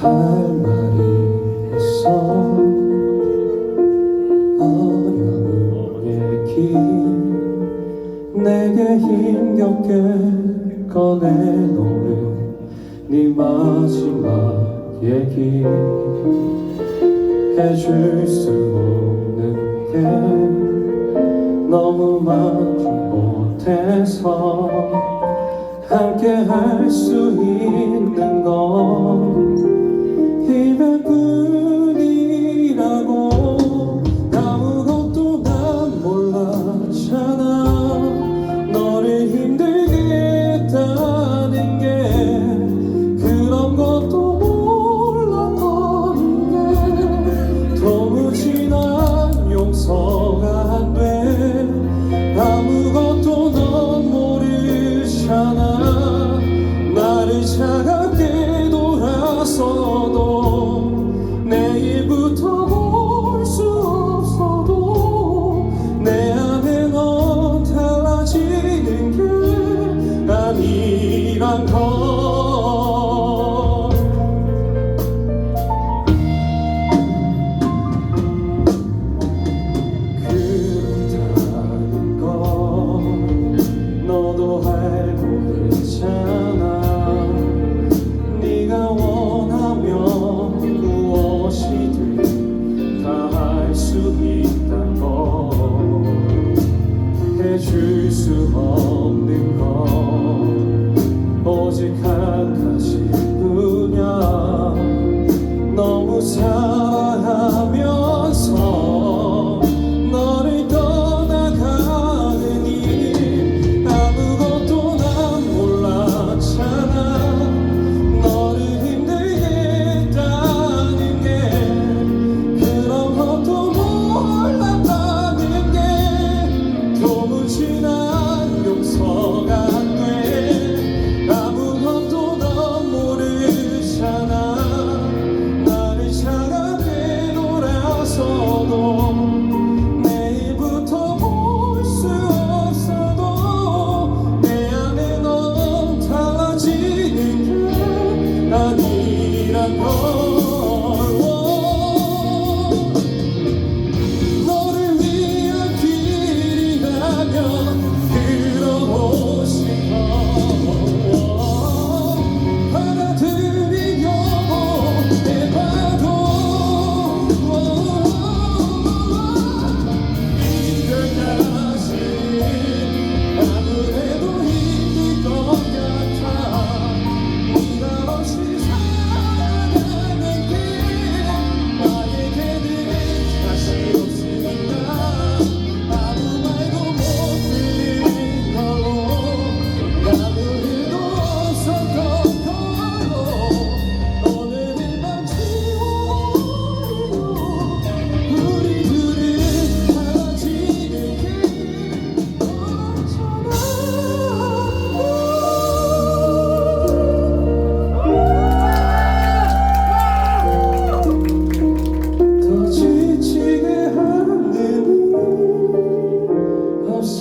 할 말이 있어 어려운 얘기 내게 힘겹게 꺼내놓은 네 마지막 얘기 해줄 수 없는 게 너무 많지 못해서 함께 할 수 있는 건 is 为什么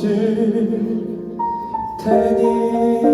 주실 테니.